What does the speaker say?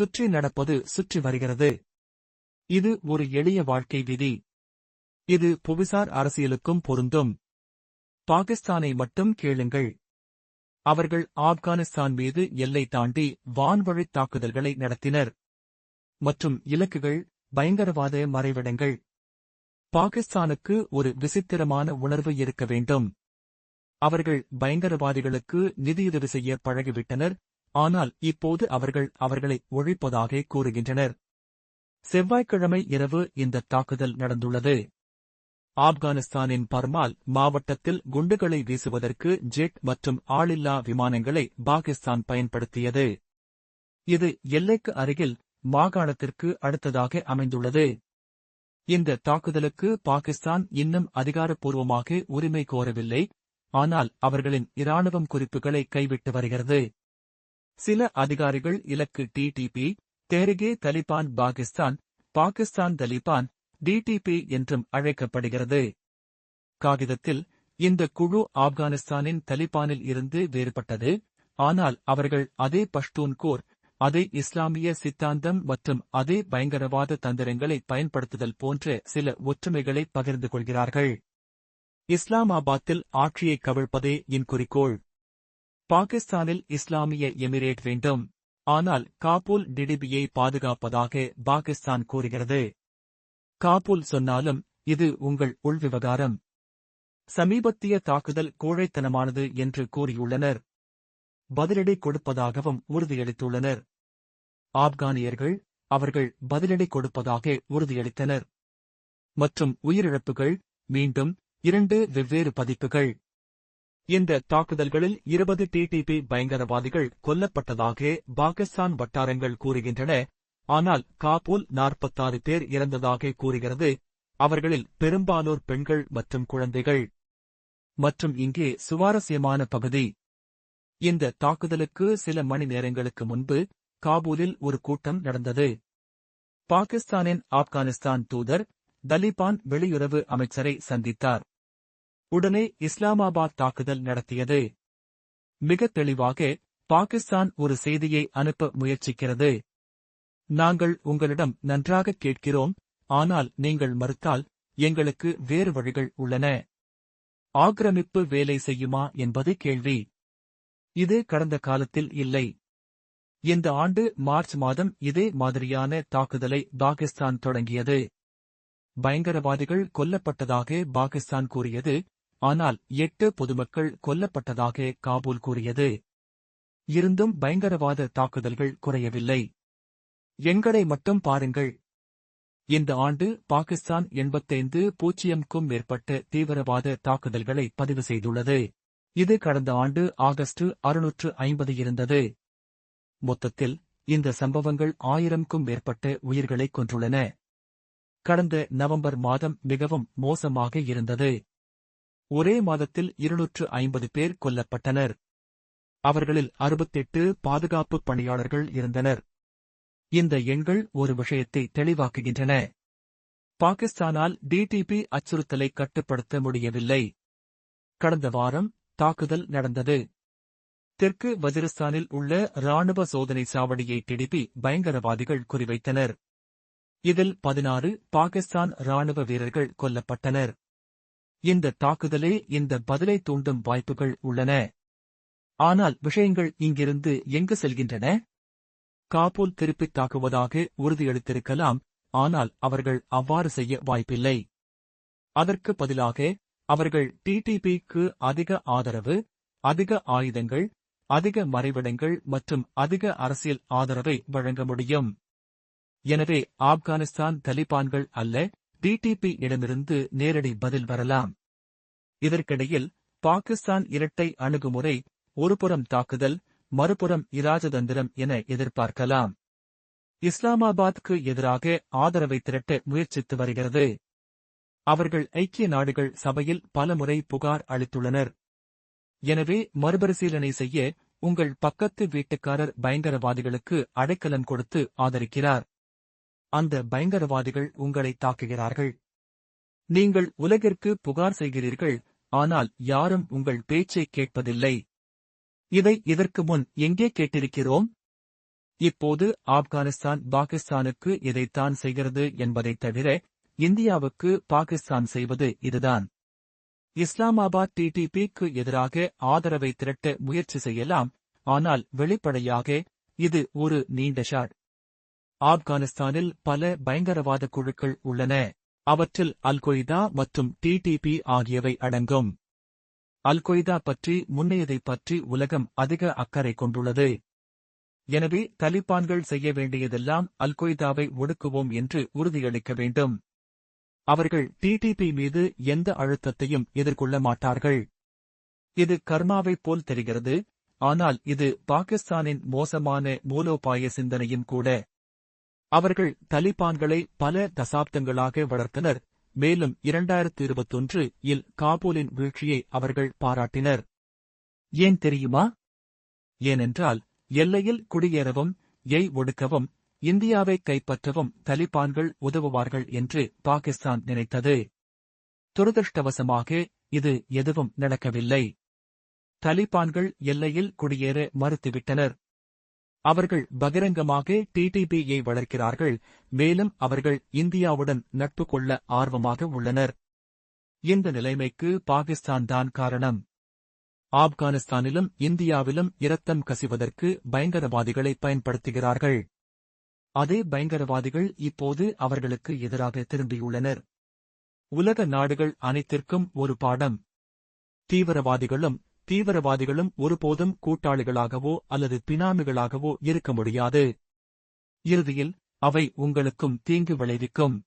சுற்றி நடப்பது சுற்றி வருகிறது. இது ஒரு எளிய வாழ்க்கை விதி. இது புவிசார் அரசியலுக்கும் பொருந்தும். பாகிஸ்தானை மட்டும் கேளுங்கள். அவர்கள் ஆப்கானிஸ்தான் மீது எல்லை தாண்டி வான்வழித் தாக்குதல்களை நடத்தினர். மற்றும் இலக்குகள் பயங்கரவாத மறைவிடங்கள். பாகிஸ்தானுக்கு ஒரு விசித்திரமான உணர்வு இருக்க வேண்டும். அவர்கள் பயங்கரவாதிகளுக்கு நிதியுதவி செய்ய பழகிவிட்டனர். ஆனால் இப்போது அவர்கள் அவர்களை ஒழிப்பதாக கூறுகின்றனர். செவ்வாய்க்கிழமை இரவு இந்த தாக்குதல் நடந்துள்ளது. ஆப்கானிஸ்தானின் பர்மால் மாவட்டத்தில் குண்டுகளை வீசுவதற்கு ஜெட் மற்றும் ஆளில்லா விமானங்களை பாகிஸ்தான் பயன்படுத்தியது. இது எல்லைக்கு அருகில் மாகாணத்திற்கு அடுத்ததாக அமைந்துள்ளது. இந்த தாக்குதலுக்கு பாகிஸ்தான் இன்னும் அதிகாரப்பூர்வமாக உரிமை கோரவில்லை. ஆனால் அவர்களின் இராணுவம் குறிப்புகளை கைவிட்டு வருகிறது. சில அதிகாரிகள் இலக்கு டிடிபி தேரிகே தலிபான் பாகிஸ்தான் பாகிஸ்தான் தலிபான் டிடிபி என்றும் அழைக்கப்படுகிறது. காகிதத்தில் இந்த குழு ஆப்கானிஸ்தானின் தலிபானில் இருந்து வேறுபட்டது ஆனால் அவர்கள் அதே பஷ்தூன் கோர் அதே இஸ்லாமிய சித்தாந்தம் மற்றும் அதே பயங்கரவாத தந்திரங்களை பயன்படுத்துதல் போன்ற சில ஒற்றுமைகளை பகிர்ந்து கொள்கிறார்கள். இஸ்லாமாபாத்தில் ஆட்சியை கவிழ்ப்பதே இன் குறிக்கோள் பாகிஸ்தானில் இஸ்லாமிய எமிரேட் வேண்டும். ஆனால் காபூல் டிடிபியை பாதுகாப்பதாக பாகிஸ்தான் கூறுகிறது. காபூல் சொன்னாலும் இது உங்கள் உள்விவகாரம். சமீபத்திய தாக்குதல் கோழைத்தனமானது என்று கூறியுள்ளனர். பதிலடி கொடுப்பதாகவும் உறுதியளித்துள்ளனர். ஆப்கானியர்கள் அவர்கள் பதிலடி கொடுப்பதாக உறுதியளித்தனர். மற்றும் உயிரிழப்புகள் மீண்டும் இரண்டு வெவ்வேறு பதிப்புகள். இந்த தாக்குதல்களில் இருபது டிடிபி பயங்கரவாதிகள் கொல்லப்பட்டதாக பாகிஸ்தான் வட்டாரங்கள் கூறுகின்றன. ஆனால் காபூல் நாற்பத்தாறு பேர் இறந்ததாக கூறுகிறது. அவர்களில் பெரும்பாலோர் பெண்கள் மற்றும் குழந்தைகள். மற்றும் இங்கே சுவாரஸ்யமான பகுதி. இந்த தாக்குதலுக்கு சில மணி நேரங்களுக்கு முன்பு காபூலில் ஒரு கூட்டம் நடந்தது. பாகிஸ்தானின் ஆப்கானிஸ்தான் தூதர் தலிபான் வெளியுறவு அமைச்சரை சந்தித்தார். உடனே இஸ்லாமாபாத் தாக்குதல் நடத்தியது. மிக தெளிவாக பாகிஸ்தான் ஒரு செய்தியை அனுப்ப முயற்சிக்கிறது. நாங்கள் உங்களிடம் நன்றாக கேட்கிறோம் ஆனால் நீங்கள் மறுத்தால் எங்களுக்கு வேறு வழிகள் உள்ளன. ஆக்கிரமிப்பு வேலை செய்யுமா என்பது கேள்வி. இது கடந்த காலத்தில் இல்லை. இந்த ஆண்டு மார்ச் மாதம் இதே மாதிரியான தாக்குதலை பாகிஸ்தான் தொடங்கியது. பயங்கரவாதிகள் கொல்லப்பட்டதாக பாகிஸ்தான் கூறியது ஆனால் எட்டு பொதுமக்கள் கொல்லப்பட்டதாக காபூல் கூறியது. இருந்தும் பயங்கரவாத தாக்குதல்கள் குறையவில்லை. எண்களை மட்டும் பாருங்கள். இந்த ஆண்டு பாகிஸ்தான் எண்பத்தைந்து பூஜ்ஜியம்க்கும் மேற்பட்ட தீவிரவாத தாக்குதல்களை பதிவு செய்துள்ளது. இது கடந்த ஆண்டு ஆகஸ்ட் அறுநூற்று ஐம்பது இருந்தது. மொத்தத்தில் இந்த சம்பவங்கள் ஆயிரம்க்கும் மேற்பட்ட உயிர்களை கொன்றுள்ளன. கடந்த நவம்பர் மாதம் மிகவும் மோசமாக இருந்தது. ஒரே மாதத்தில் இருநூற்று ஐம்பது பேர் கொல்லப்பட்டனர். அவர்களில் அறுபத்தெட்டு பாதுகாப்பு பணியாளர்கள் இருந்தனர். இந்த எண்கள் ஒரு விஷயத்தை தெளிவாக்குகின்றன. பாகிஸ்தானால் டிடிபி அச்சுறுத்தலை கட்டுப்படுத்த முடியவில்லை. கடந்த வாரம் தாக்குதல் நடந்தது. தெற்கு வஜிரிஸ்தானில் உள்ள ராணுவ சோதனை சாவடியை டிடிபி பயங்கரவாதிகள் குறிவைத்தனர். இதில் பதினாறு பாகிஸ்தான் ராணுவ வீரர்கள் கொல்லப்பட்டனர். இந்த தாக்குதலே இந்த பதிலை தூண்டும் வாய்ப்புகள் உள்ளன. ஆனால் விஷயங்கள் இங்கிருந்து எங்கு செல்கின்றன? காபூல் திருப்பித் தாக்குவதாக உறுதியளித்திருக்கலாம் ஆனால் அவர்கள் அவ்வாறு செய்ய வாய்ப்பில்லை. அதற்கு பதிலாக அவர்கள் டிடிபிக்கு அதிக ஆதரவு அதிக ஆயுதங்கள் அதிக மறைவிடங்கள் மற்றும் அதிக அரசியல் ஆதரவை வழங்க முடியும். எனவே ஆப்கானிஸ்தான் தலிபான்கள் அல்ல டிடிபி இடமிருந்து நேரடி பதில் வரலாம். இதற்கிடையில் பாகிஸ்தான் இரட்டை அணுகுமுறை ஒருபுறம் தாக்குதல் மறுபுறம் இராஜதந்திரம் என எதிர்பார்க்கலாம். இஸ்லாமாபாத்துக்கு எதிராக ஆதரவை திரட்ட முயற்சித்து வருகிறது. அவர்கள் ஐக்கிய நாடுகள் சபையில் பலமுறை புகார் அளித்துள்ளனர். எனவே மறுபரிசீலனை செய்ய உங்கள் பக்கத்து வீட்டுக்காரர் பயங்கரவாதிகளுக்கு அடைக்கலம் கொடுத்து ஆதரிக்கிறார். அந்த பயங்கரவாதிகள் உங்களை தாக்குகிறார்கள். நீங்கள் உலகிற்கு புகார் செய்கிறீர்கள் ஆனால் யாரும் உங்கள் பேச்சை கேட்பதில்லை. இதை இதற்கு முன் எங்கே கேட்டிருக்கிறோம்? இப்போது ஆப்கானிஸ்தான் பாகிஸ்தானுக்கு இதைத்தான் செய்கிறது என்பதைத் தவிர இந்தியாவுக்கு பாகிஸ்தான் செய்வது இதுதான். இஸ்லாமாபாத் டிடிபிக்கு எதிராக ஆதரவை திரட்ட முயற்சி செய்யலாம் ஆனால் வெளிப்படையாக இது ஒரு நீண்ட ஷாட். ஆப்கானிஸ்தானில் பல பயங்கரவாத குழுக்கள் உள்ளன. அவற்றில் அல் கொய்தா மற்றும் டிடிபி ஆகியவை அடங்கும். அல் கொய்தா பற்றி முன்னையதைப் பற்றி உலகம் அதிக அக்கறை கொண்டுள்ளது. எனவே தலிபான்கள் செய்ய வேண்டியதெல்லாம் அல் கொய்தாவை ஒடுக்குவோம் என்று உறுதியளிக்க வேண்டும். அவர்கள் டிடிபி மீது எந்த அழுத்தத்தையும் எதிர்கொள்ள மாட்டார்கள். இது கர்மாவைப் போல் தெரிகிறது. ஆனால் இது பாகிஸ்தானின் மோசமான மூலோபாய சிந்தனையும் கூட. அவர்கள் தலிபான்களை பல தசாப்தங்களாக வளர்த்தனர். மேலும் இரண்டாயிரத்து இருபத்தொன்று இல் காபூலின் வீழ்ச்சியை அவர்கள் பாராட்டினர். ஏன் தெரியுமா? ஏனென்றால் எல்லையில் குடியேறவும் எய் ஒடுக்கவும் இந்தியாவை கைப்பற்றவும் தலிபான்கள் உதவுவார்கள் என்று பாகிஸ்தான் நினைத்தது. துரதிருஷ்டவசமாக இது எதுவும் நடக்கவில்லை. தலிபான்கள் எல்லையில் குடியேற மறுத்துவிட்டனர். அவர்கள் பகிரங்கமாக டிடிபியை வளர்க்கிறார்கள் மேலும் அவர்கள் இந்தியாவுடன் நட்பு கொள்ள ஆர்வமாக உள்ளனர். இந்த நிலைமைக்கு பாகிஸ்தான் தான் காரணம். ஆப்கானிஸ்தானிலும் இந்தியாவிலும் இரத்தம் கசிவதற்கு பயங்கரவாதிகளை பயன்படுத்துகிறார்கள். அதே பயங்கரவாதிகள் இப்போது அவர்களுக்கு எதிராக திரும்பியுள்ளனர். உலக நாடுகள் அனைத்திற்கும் ஒரு பாடம். தீவிரவாதிகளும் தீவிரவாதிகளும் ஒருபோதும் கூட்டாளிகளாகவோ அல்லது பினாமிகளாகவோ இருக்க முடியாது. இறுதியில் அவை உங்களுக்கும் தீங்கு விளைவிக்கும்.